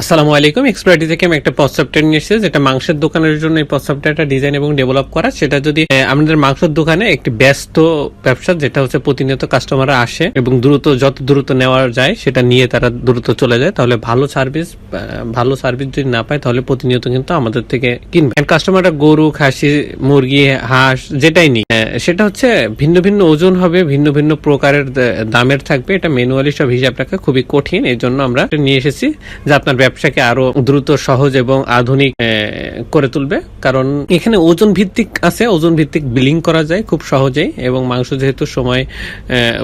আসসালামু আলাইকুম। এক্সপার্টি থেকে আমি একটা সফটওয়্যার নিয়ে এসেছি, যেটা মাংসের দোকানের জন্য এই সফটওয়্যারটা ডিজাইন এবং ডেভেলপ করা। সেটা যদি আমাদের মাংসের দোকানে একটি ব্যস্ত ব্যবসা, যেটা হচ্ছে প্রতিনিয়ত কাস্টমাররা আসে এবং দ্রুত, যত দ্রুত নেওয়া যায়, সেটা নিয়ে তারা দ্রুত চলে যায়, তাহলে ভালো সার্ভিস ভালো সার্ভিস যদি না পায়, তাহলে প্রতিনিয়ত কিন্তু আমাদের থেকে কিনবে। কাস্টমাররা গরু, খাসি, মুরগি, হাঁস, যেটাই নি সেটা হচ্ছে ভিন্ন ভিন্ন ওজন হবে, ভিন্ন ভিন্ন প্রকারের দামের থাকবে। এটা ম্যানুয়ালি সব হিসাব রাখা খুবই কঠিন এই জন্য আমরা নিয়ে এসেছি। যে আপনার ব্যবসাকে আরও দ্রুত, সহজ এবং আধুনিক করে তুলবে। কারণ এখানে ওজন ভিত্তিক আছে ওজন ভিত্তিক বিলিং করা যায় খুব সহজেই এবং মাংস যেহেতু সময়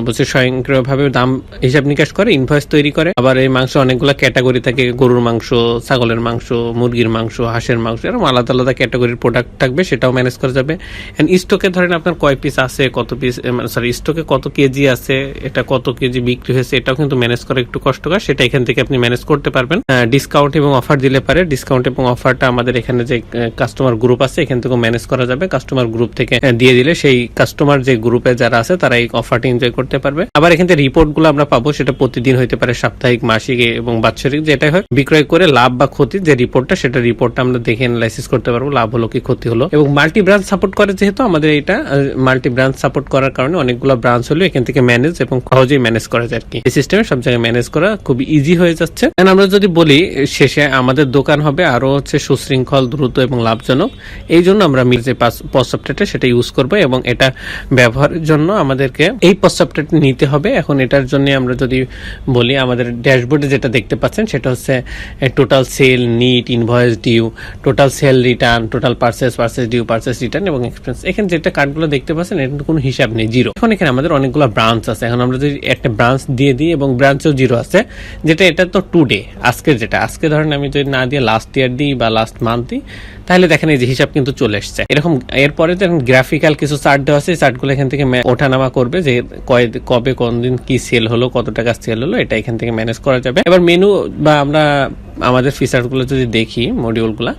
বলছে স্বয়ংক্রিয়ভাবে দাম হিসাব নিকাশ করে ইনভয়েস তৈরি করে। আবার এই মাংস অনেকগুলো ক্যাটাগরি থাকে, গরুর মাংস, ছাগলের মাংস, মুরগির মাংস, হাঁসের মাংস, এরকম আলাদা আলাদা ক্যাটাগরির প্রোডাক্ট থাকবে, সেটাও ম্যানেজ করা যাবে। এন্ড স্টকে ধরেন আপনার কয় পিস আছে, কত পিস সরি স্টকে কত কেজি আছে, এটা কত কেজি বিক্রি হয়েছে, এটাও কিন্তু ম্যানেজ করা একটু কষ্টকর, সেটা এখান থেকে আপনি ম্যানেজ করতে পারবেন। ডিসকাউন্ট এবং অফার দিলে পারে। ডিসকাউন্ট এবং অফারটা আমাদের এখানে যে কাস্টমার গ্রুপ আছে, এখান থেকে ম্যানেজ করা যাবে। কাস্টমার গ্রুপ থেকে দিয়ে দিলে সেই কাস্টমার যে গ্রুপে যারা আছে তারা এই অফারটি এনজয় করতে পারবে। আবার এখান থেকে রিপোর্টগুলো আমরা পাবো, সেটা প্রতিদিন হইতে পারে সাপ্তাহিক, মাসিক এবং বাৎসরিক, যেটাই হয় বিক্রয় করে লাভ বা ক্ষতি যে রিপোর্টটা সেটা রিপোর্টটা আমরা দেখে অ্যানালাইসিস করতে পারব, লাভ হলো কি ক্ষতি হলো। এবং মাল্টি ব্রাঞ্চ সাপোর্ট করে যেহেতু আমাদের এটা মাল্টি ব্রাঞ্চ সাপোর্ট করার কারণে অনেকগুলো ব্রাঞ্চ হলো এখান থেকে ম্যানেজ এবং সহজেই ম্যানেজ করা যায় আর কি। এই সিস্টেমে সব জায়গায় ম্যানেজ করা খুব ইজি হয়ে যাচ্ছে। আমরা যদি বলি শেষে আমাদের দোকান হবে আরও হচ্ছে সুশৃঙ্খল, দ্রুত এবং লাভজনক। এই জন্য আমরা মিল যে পসঅপটেটা সেটা ইউজ করব এবং এটা ব্যবহারের জন্য আমাদেরকে এই পসঅপটেট নিতে হবে। এখন এটার জন্য আমরা যদি বলি, আমাদের ড্যাশবোর্ডে যেটা দেখতে পাচ্ছেন সেটা হচ্ছে total sale net invoice due total sale return total purchase purchase due purchase return এবং এক্সপেন্স এখানে যেটা কার্ডগুলো দেখতে পাচ্ছেন কিন্তু কোনো হিসাব নেই জিরো এখন এখানে আমাদের অনেকগুলো ব্রাঞ্চ আছে। এখন আমরা যদি একটা ব্রাঞ্চ দিয়ে দিই এবং ব্রাঞ্চেও জিরো আছে, যেটা এটা তো টু ডে আজকের যেটা। আজকে ধরেন আমি যদি না দিয়ে লাস্ট ইয়ার দিই বা লাস্ট মান্থ দিই, তাহলে দেখেন এই যে হিসাব কিন্তু চলে এসছে। এরকম এরপরে দেখেন গ্রাফিক্যাল কিছু চার্ট দেওয়া আছে চার্টগুলো এখান থেকে ওঠানামা করবে যে কয় কবে কোন দিন কি সেল হলো, কত টাকা সেল হলো, এটা এখান থেকে ম্যানেজ করা যাবে। এবার মেনু বা আমরা আমাদের ফিচারগুলো যদি দেখি মডিউলগুলো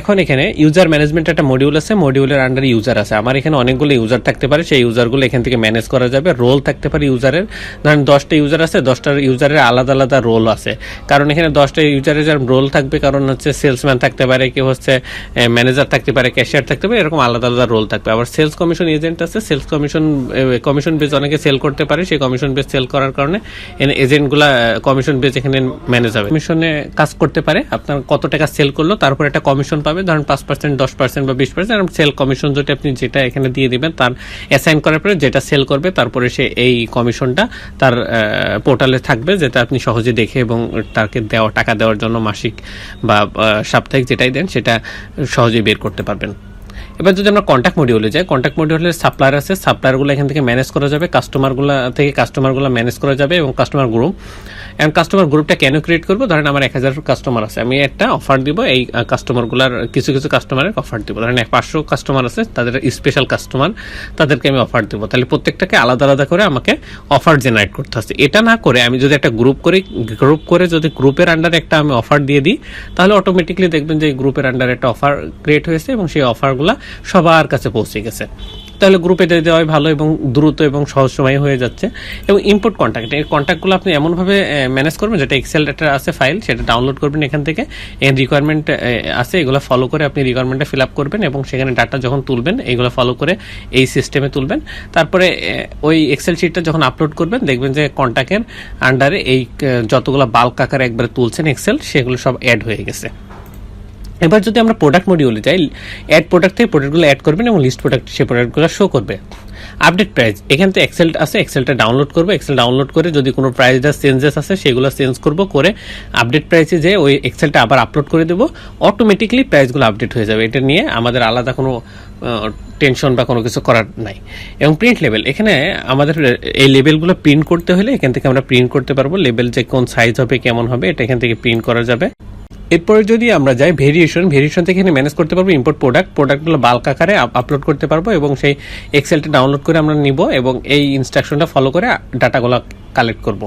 এখন এখানে ইউজার ম্যানেজমেন্ট একটা মডিউল আছে মডিউলের আন্ডারে ইউজার আছে। আমার এখানে অনেকগুলো ইউজার থাকতে পারে, সেই ইউজারগুলো এখান থেকে ম্যানেজ করা যাবে। রোল থাকতে পারে ইউজারের ধরেন দশটা ইউজার আছে দশটার ইউজারের আলাদা আলাদা রোল আছে। কারণ এখানে দশটা ইউজারের যার রোল থাকবে, কারণ হচ্ছে সেলসম্যান থাকতে পারে, কেউ হচ্ছে ম্যানেজার থাকতে পারে ক্যাশিয়ার থাকতে পারে, এরকম আলাদা আলাদা রোল থাকবে। আবার সেলস কমিশন এজেন্ট আছে সেলস কমিশন কমিশন বেস অনেকে সেল করতে পারে, সেই কমিশন বেস সেল করার কারণে এজেন্টগুলা কমিশন বেস এখানে ম্যানেজ হবে। কমিশনে কাজ করতে পারে, আপনার কত টাকা সেল করল, তারপর একটা কমিশন পাবে। ধরেন পাঁচ পার্সেন্ট দশ পার্সেন্ট বা বিশ পার্সেন্ট সেল কমিশন যদি আপনি যেটা এখানে দিয়ে দেবেন, তার অ্যাসাইন করার পরে যেটা সেল করবে, তারপরে সে এই কমিশনটা তার পোর্টালে থাকবে, যেটা আপনি সহজে দেখে এবং তাকে দেওয়া, টাকা দেওয়ার জন্য মাসিক বা সাপ্তাহিক যেটাই দেন, সেটা সহজে বের করতে পারবেন। এবার যদি আমরা কন্ট্যাক্ট মডিউলে যাই কন্ট্যাক্ট মডিউলের সাপ্লায়ার আছে সাপ্লায়ারগুলো এখান থেকে ম্যানেজ করা যাবে কাস্টমারগুলো থেকে কাস্টমারগুলো ম্যানেজ করা যাবে এবং কাস্টমার গ্রুপ এখন কাস্টমার গ্রুপটা কেন ক্রিয়েট করব? ধরেন আমার এক হাজার কাস্টমার আছে, আমি একটা অফার দিব, এই কাস্টমারগুলোর কিছু কিছু কাস্টমারের অফার দিব। ধরেন এক পাঁচশো কাস্টমার আছে, তাদের স্পেশাল কাস্টমার তাদেরকে আমি অফার দিব। তাহলে প্রত্যেকটাকে আলাদা আলাদা করে আমাকে অফার জেনারেট করতে হচ্ছে এটা না করে আমি যদি একটা গ্রুপ করি গ্রুপ করে যদি গ্রুপের আন্ডারে একটা আমি অফার দিয়ে দিই, তাহলে অটোমেটিকলি দেখবেন যে গ্রুপের আন্ডারে একটা অফার ক্রিয়েট হয়েছে এবং সেই অফারগুলো সবার কাছে পৌঁছে গেছে। তাহলে গ্রুপে দেওয়াই ভালো এবং দ্রুত এবং সহজ সময় হয়ে যাচ্ছে। এবং ইম্পোর্ট কন্ট্যাক্ট এই কন্ট্যাক্টগুলো আপনি এমনভাবে ম্যানেজ করবেন যেটা এক্সেল একটা আছে ফাইল সেটা ডাউনলোড করবেন এখান থেকে। এর রিকোয়ারমেন্ট আছে, এগুলো ফলো করে আপনি রিকোয়ারমেন্টটা ফিল আপ করবেন এবং সেখানে ডাটা যখন তুলবেন, এগুলো ফলো করে এই সিস্টেমে তুলবেন। তারপরে ওই এক্সেল শিটটা যখন আপলোড করবেন, দেখবেন যে কন্ট্যাক্টের আন্ডারে এই যতগুলো বাল্ক আকারে একবারে তুলছেন এক্সেল সেগুলো সব অ্যাড হয়ে গেছে। এবার যদি আমরা প্রোডাক্ট মডিউলে যাই অ্যাড প্রোডাক্ট থেকে প্রোডাক্টগুলো অ্যাড করবেন এবং লিস্ট প্রোডাক্ট সেই প্রোডাক্টগুলো শো করবে। আপডেট প্রাইস এখান থেকে এক্সেল আছে এক্সেলটা ডাউনলোড করব। এক্সেল ডাউনলোড করে যদি কোনো প্রাইসটা চেঞ্জেস আছে সেগুলো চেঞ্জ করব করে আপডেট প্রাইসে যে ওই এক্সেলটা আবার আপলোড করে দেবো। অটোমেটিকলি প্রাইসগুলো আপডেট হয়ে যাবে। এটা নিয়ে আমাদের আলাদা কোনো টেনশন বা কোনো কিছু করার নাই। এবং প্রিন্ট লেভেল এখানে আমাদের এই লেভেলগুলো প্রিন্ট করতে হলে এখান থেকে আমরা প্রিন্ট করতে পারব। লেভেল যে কোন সাইজ হবে, কেমন হবে, এটা এখান থেকে প্রিন্ট করা যাবে। এরপরে যদি আমরা যাই ভেরিয়েশন ভেরিয়েশন থেকে এখানে ম্যানেজ করতে পারব ইম্পোর্ট প্রোডাক্ট প্রোডাক্টগুলো বাল্ক আকারে আপলোড করতে পারব এবং সেই এক্সেলটা ডাউনলোড করে আমরা নিব এবং এই ইনস্ট্রাকশনটা ফলো করে ডাটাগুলো কালেক্ট করব।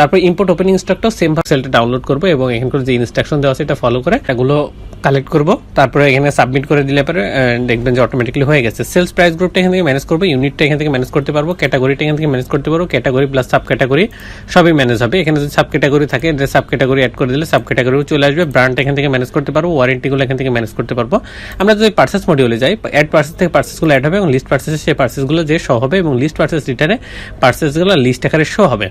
তারপর ইম্পোর্ট ওপেনিং স্টকটাও সেম সেলটা ডাউনলোড করব এবং এখানকার যে ইনস্ট্রাকশন দেওয়া আছে এটা ফলো করে এগুলো কালেক্ট করব। তারপরে এখানে সাবমিট করে দিলে পরে দেখবেন যে অটোমেটিকলি হয়ে গেছে। সেলস প্রাইস গ্রুপটা এখান থেকে ম্যানেজ করব ইউনিটটা এখান থেকে ম্যানেজ করতে পারব ক্যাটাগরিটা এখান থেকে ম্যানেজ করতে পারব ক্যাটাগরি প্লাস সাব ক্যাটাগরি সবই ম্যানেজ হবে। এখানে যদি সাব ক্যাটাগরি থাকে সাব ক্যাটাগরি অ্যাড করে দিলে সাব ক্যাটাগরিও চলে আসবে ব্র্যান্ড এখান থেকে ম্যানেজ করতে পারব ওয়ারেন্টিগুলো এখান থেকে ম্যানেজ করতে পারব। আমরা যদি পার্সেস মডিউলে যাই অ্যাড পার্সেস থেকে পার্সেসগুলো অ্যাড হবে এবং লিস্ট পার্সেসে সেই পার্সেসগুলো যে শো হবে এবং লিস্ট পার্সেস রিটার্নে পার্সেসগুলো লিস্ট আকারে শো হবে।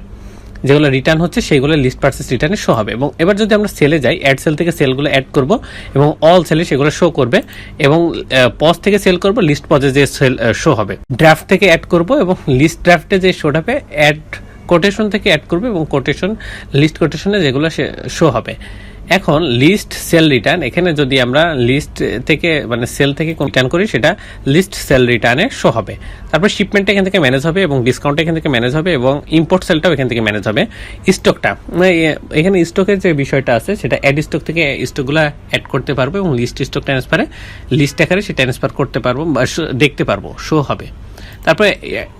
যেগুলো রিটার্ন হচ্ছে, সেগুলো লিস্ট পার্সেস রিটার্নে শো হবে। এবং এবার যদি আমরা সেলে যাই অ্যাড সেল থেকে সেলগুলো অ্যাড করব এবং অল সেলে সেগুলো শো করবে এবং পজ থেকে সেল করব লিস্ট পজে যে সেল শো হবে। ড্রাফট থেকে অ্যাড করব এবং লিস্ট ড্রাফটে যে শো হবে অ্যাড কোটেশন থেকে অ্যাড করবে এবং কোটেশন লিস্ট কোটেশনে যেগুলো শো হবে। এখন লিস্ট সেল রিটার্ন এখানে যদি আমরা লিস্ট থেকে মানে সেল থেকে রিটার্ন করি, সেটা লিস্ট সেল রিটার্নে শো হবে। তারপর শিপমেন্ট এখান থেকে ম্যানেজ হবে এবং ডিসকাউন্ট এখান থেকে ম্যানেজ হবে এবং ইম্পোর্ট সেলটাও এখান থেকে ম্যানেজ হবে। স্টকটা এখানে স্টকের যে বিষয়টা আছে, সেটা অ্যাড স্টক থেকে স্টকগুলো অ্যাড করতে পারব এবং লিস্ট স্টক ট্রান্সফারে লিস্ট আকারে সে ট্রান্সফার করতে পারব বা দেখতে পারব শো হবে। তারপরে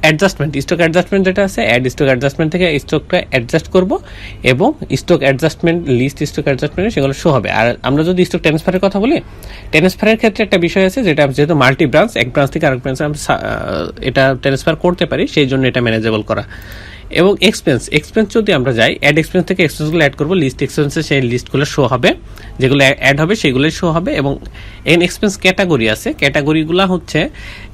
অ্যাডজাস্টমেন্ট স্টক অ্যাডজাস্টমেন্ট যেটা আছে অ্যাড স্টক অ্যাডজাস্টমেন্ট থেকে স্টকটা অ্যাডজাস্ট করব এবং stock adjustment list stock adjustment সেগুলো শো হবে। আর আমরা যদি স্টক ট্রান্সফারের কথা বলি ট্রান্সফারের ক্ষেত্রে একটা বিষয় আছে যেটা যেহেতু মাল্টি ব্রাঞ্চ এক ব্রাঞ্চ থেকে আরেক ব্রাঞ্চে আমরা এটা ট্রান্সফার করতে পারি, সেই জন্য এটা ম্যানেজেবল করা। এবং এক্সপেন্স এক্সপেন্স যদি আমরা যাই অ্যাড এক্সপেন্স থেকে এক্সপেন্সগুলো অ্যাড করব লিস্ট এক্সপেন্সে সেই লিস্টগুলো শো হবে, যেগুলো অ্যাড হবে সেগুলোই শো হবে এবং এন এক্সপেন্স ক্যাটাগরি আছে ক্যাটাগরিগুলো হচ্ছে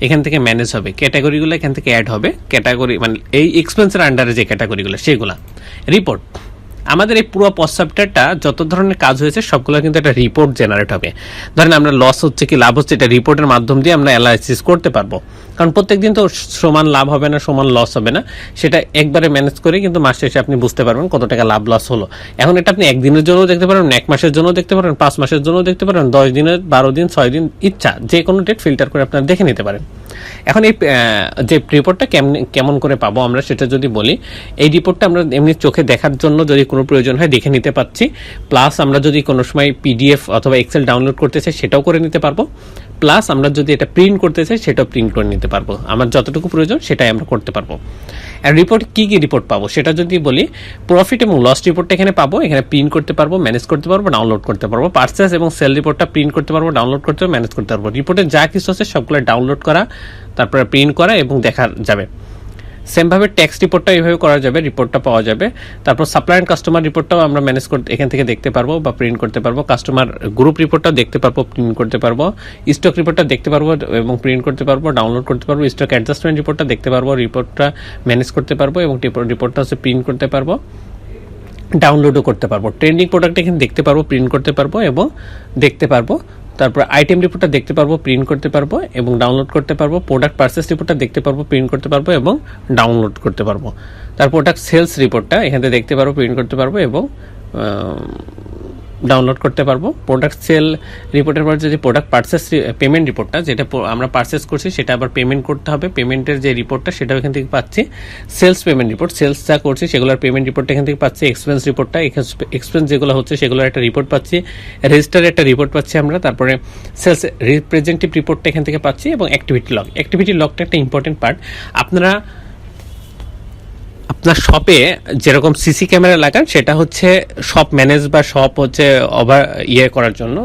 এখান থেকে ম্যানেজ হবে ক্যাটাগরিগুলো এখান থেকে অ্যাড হবে ক্যাটাগরি মানে এই এক্সপেন্সের আন্ডারে যে ক্যাটাগরিগুলো সেগুলো। রিপোর্ট আমাদের এই পুরো পশ্চাপ্টারটা যত ধরনের কাজ হয়েছে, সবগুলো কিন্তু একটা রিপোর্ট জেনারেট হবে। ধরেন আমরা লস হচ্ছে কি, লাভ হচ্ছে, এটা রিপোর্টের মাধ্যম দিয়ে আমরা অ্যানালাইসিস করতে পারব। কারণ প্রত্যেক দিন তো সমান লাভ হবে না, সমান লস হবে না, সেটা একবারে ম্যানেজ করে কিন্তু মাস শেষে আপনি বুঝতে পারবেন কত টাকা লাভ লস হলো। এখন এটা আপনি একদিনের জন্য দেখতে পারেন, এক মাসের জন্য দেখতে পারেন, পাঁচ মাসের জন্য দেখতে পারেন, দশ দিনের বারো দিন, ছয় দিন, ইচ্ছা, যে কোনো ডেট ফিল্টার করে আপনারা দেখে নিতে পারেন। এখন এই যে রিপোর্টটা কেমন কেমন করে পাবো আমরা সেটা যদি বলি, এই রিপোর্টটা আমরা এমনি চোখে দেখার জন্য যদি কোনো প্রয়োজন হয়, দেখে নিতে পাচ্ছি। প্লাস আমরা যদি কোনো সময় পিডিএফ অথবা এক্সেল ডাউনলোড করতে চাই, সেটাও করে নিতে পারব। প্লাস আমরা যদি এটা প্রিন্ট করতে চাই, সেটাও প্রিন্ট করে নিতে পারব। আমার যতটুকু প্রয়োজন, সেটাই আমরা করতে পারব। আর রিপোর্ট কি কি রিপোর্ট পাবো? সেটা যদি বলি প্রফিট এবং লস রিপোর্টটা এখানে পাবো। এখানে প্রিন্ট করতে পারব ম্যানেজ করতে পারব ডাউনলোড করতে পারব। পার্সেস এবং সেল রিপোর্টটা প্রিন্ট করতে পারব ডাউনলোড করতে পারব ম্যানেজ করতে পারব। রিপোর্টে যা কিছু আছে, সবগুলো ডাউনলোড করা, তারপরে প্রিন্ট করা এবং দেখা যাবে। সেমভাবে ট্যাক্স রিপোর্টটা এইভাবে করা যাবে রিপোর্টটা পাওয়া যাবে। তারপর সাপ্লাই অ্যান্ড কাস্টমার রিপোর্টটাও আমরা ম্যানেজ করতে এখান থেকে দেখতে পারব বা প্রিন্ট করতে পারব। কাস্টমার গ্রুপ রিপোর্টটাও দেখতে পারব প্রিন্ট করতে পারব। স্টক রিপোর্টটা দেখতে পারব এবং প্রিন্ট করতে পারব ডাউনলোড করতে পারব। স্টক অ্যাডজাস্টমেন্ট রিপোর্টটা দেখতে পারব রিপোর্টটা ম্যানেজ করতে পারব এবং রিপোর্টটা হচ্ছে প্রিন্ট করতে পারব। ডাউনলোডও করতে পারব। ট্রেন্ডিং প্রোডাক্ট এখানে দেখতে পারব প্রিন্ট করতে পারব এবং দেখতে পারব। তারপর আইটেম রিপোর্টটা দেখতে পারব প্রিন্ট করতে পারব এবং ডাউনলোড করতে পারব প্রোডাক্ট পার্সেস রিপোর্টটা দেখতে পারব প্রিন্ট করতে পারব এবং ডাউনলোড করতে পারব। তার প্রোডাক্ট সেলস রিপোর্টটা এখান থেকে দেখতে পারব প্রিন্ট করতে পারব এবং ডাউনলোড করতে পারব। প্রোডাক্ট সেল রিপোর্টের পর যদি প্রোডাক্ট পার্সেস পেমেন্ট রিপোর্টটা যেটা আমরা পার্সেস করছি, সেটা আবার পেমেন্ট করতে হবে। পেমেন্টের যে রিপোর্টটা সেটাও এখান থেকে পাচ্ছি। সেলস পেমেন্ট রিপোর্ট সেলস যা করছি, সেগুলোর পেমেন্ট রিপোর্টটা এখান থেকে পাচ্ছি। এক্সপেন্স রিপোর্টটা এক্সপেন্স যেগুলো হচ্ছে, সেগুলোর একটা রিপোর্ট পাচ্ছি। রেজিস্টারের একটা রিপোর্ট পাচ্ছি আমরা। তারপরে সেলস রিপ্রেজেন্টেটিভ রিপোর্টটা এখান থেকে পাচ্ছি এবং অ্যাক্টিভিটি লগ অ্যাক্টিভিটি লগটা একটা ইম্পর্টেন্ট পার্ট আপনারা আপনার শপে যেরকম সিসি ক্যামেরা লাগান, সেটা হচ্ছে শপ ম্যানেজ বা শপ হচ্ছে ওভার ইয়ে করার জন্য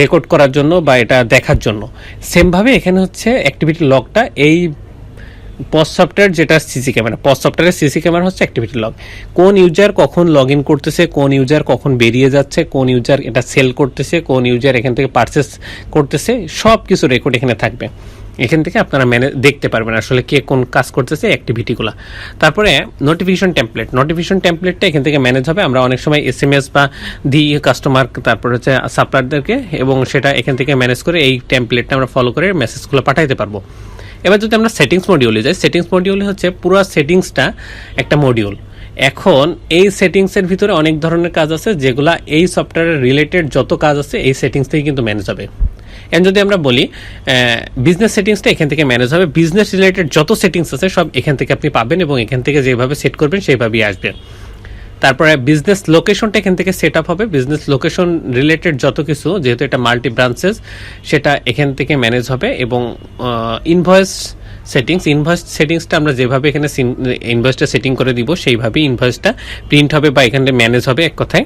রেকর্ড করার জন্য বা এটা দেখার জন্য। সেমভাবে এখানে হচ্ছে অ্যাক্টিভিটি লগটা এই পস্ট সফটওয়্যার যেটা সিসি ক্যামেরা পস্ট সফটওয়্যারের সিসি ক্যামেরা হচ্ছে অ্যাক্টিভিটি লগ কোন ইউজার কখন লগ ইন করতেছে, কোন ইউজার কখন বেরিয়ে যাচ্ছে, কোন ইউজার এটা সেল করতেছে, কোন ইউজার এখান থেকে পারচেস করতেছে সব কিছু রেকর্ড এখানে থাকবে। এখান থেকে আপনারা ম্যানে, দেখতে পারবেন আসলে কে কোন কাজ করতেছে অ্যাক্টিভিটিগুলো তারপরে নোটিফিকেশন টেমপ্লেট নোটিফিকেশন টেমপ্লেটটা এখান থেকে ম্যানেজ হবে। আমরা অনেক সময় এস এম এস বা দিই কাস্টমার তারপর হচ্ছে সাপ্লায়ারদেরকে এবং সেটা এখান থেকে ম্যানেজ করে এই টেমপ্লেটটা আমরা ফলো করে মেসেজগুলো পাঠাইতে পারব। এবার যদি আমরা সেটিংস মডিউলে যাই সেটিংস মডিউলে হচ্ছে পুরো সেটিংসটা একটা মডিউল এখন এই সেটিংসের ভিতরে অনেক ধরনের কাজ আছে যেগুলা এই সফটওয়্যারের রিলেটেড যত কাজ আছে এই সেটিংস থেকে কিন্তু ম্যানেজ হবে। এখন যদি আমরা বলি বিজনেস সেটিংসটা এখান থেকে ম্যানেজ হবে বিজনেস রিলেটেড যত সেটিংস আছে, সব এখান থেকে আপনি পাবেন এবং এখান থেকে যেভাবে সেট করবেন, সেইভাবেই আসবে। তারপরে বিজনেস লোকেশনটা এখান থেকে সেট আপ হবে। বিজনেস লোকেশন রিলেটেড যত কিছু, যেহেতু এটা মাল্টি ব্রাঞ্চেস সেটা এখান থেকে ম্যানেজ হবে এবং ইনভয়েস সেটিংস ইনভয়েস সেটিংসটা আমরা যেভাবে এখানে ইনভয়েসটা সেটিং করে দিব, সেইভাবেই ইনভয়েসটা প্রিন্ট হবে বা এখানে ম্যানেজ হবে এক কথায়।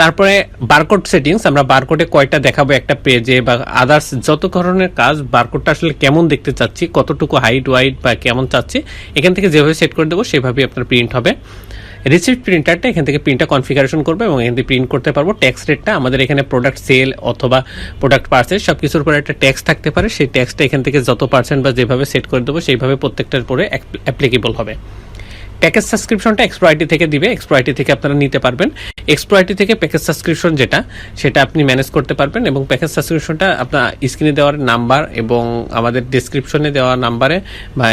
তারপরে বারকোড সেটিংস আমরা বারকোডে কয়টা দেখাবো, একটা পেজে বা আদার্স যত ধরনের কাজ বারকোডটা আসলে কেমন দেখতে চাচ্ছি, কতটুকু হাইট ওয়াইট বা কেমন চাচ্ছি, এখান থেকে যেভাবে সেট করে দেবো, সেভাবেই আপনার প্রিন্ট হবে। রিসিপ্ট প্রিন্টারটা এখান থেকে প্রিন্টটা কনফিগারেশন করবে এবং এখান থেকে প্রিন্ট করতে পারব। ট্যাক্স রেটটা আমাদের এখানে প্রোডাক্ট সেল অথবা প্রোডাক্ট পার্সেল সব কিছুর উপরে একটা ট্যাক্স থাকতে পারে। সেই ট্যাক্সটা এখান থেকে যত পার্সেন্ট বা যেভাবে সেট করে দেবো, সেইভাবে প্রত্যেকটার পরে অ্যাপ্লিকেবল হবে। প্যাকেজ সাবস্ক্রিপশনটা এক্সপ্রয়টি থেকে দিবে। এক্সপ্রয়টি থেকে আপনারা নিতে পারবেন। এক্সপ্রয়টি থেকে প্যাকেজ সাবস্ক্রিপশন যেটা, সেটা আপনি ম্যানেজ করতে পারবেন এবং প্যাকেজ সাবস্ক্রিপশনটা আপনার স্ক্রিনে দেওয়ার নাম্বার এবং আমাদের ডিসক্রিপশনে দেওয়া নাম্বারে বা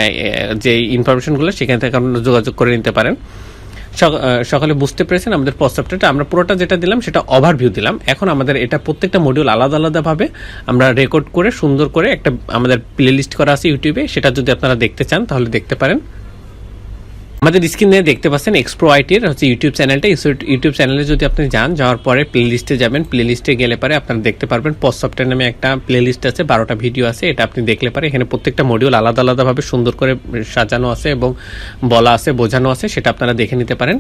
যে ইনফরমেশনগুলো সেখান থেকে আপনারা যোগাযোগ করে নিতে পারেন। সক- সকালে বুঝতে পেরেছেন আমাদের প্রস্তাবটা? আমরা পুরোটা যেটা দিলাম, সেটা ওভারভিউ দিলাম। এখন আমাদের এটা প্রত্যেকটা মডিউল আলাদা আলাদাভাবে আমরা রেকর্ড করে, সুন্দর করে একটা আমাদের প্লে লিস্ট করা আছে ইউটিউবে সেটা যদি আপনারা দেখতে চান, তাহলে দেখতে পারেন। আমাদের স্ক্রিনে দেখতে পাচ্ছেন এক্সপ্রো আইটির হচ্ছে ইউটিউব চ্যানেলটা ইউটিউব চ্যানেলে যদি আপনি যান, যাওয়ার পরে প্লে লিস্টে যাবেন। প্লে লিস্টে গেলে পরে আপনারা দেখতে পারবেন পস্ট সফটওয়্যার নামে একটা প্লে লিস্ট আছে, বারোটা ভিডিও আছে, এটা আপনি দেখলে পারে এখানে প্রত্যেকটা মডিউল আলাদা আলাদাভাবে সুন্দর করে সাজানো আছে এবং বলা আছে, বোঝানো আছে, সেটা আপনারা দেখে নিতে পারেন।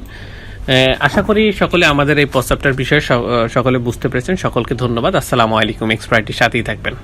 আশা করি সকলে আমাদের এই প্রস্তাবটার বিষয়ে সকলে বুঝতে পেরেছেন। সকলকে ধন্যবাদ। আসসালামু আলাইকুম। এক্সপ্রাইটির সাথেই থাকবেন।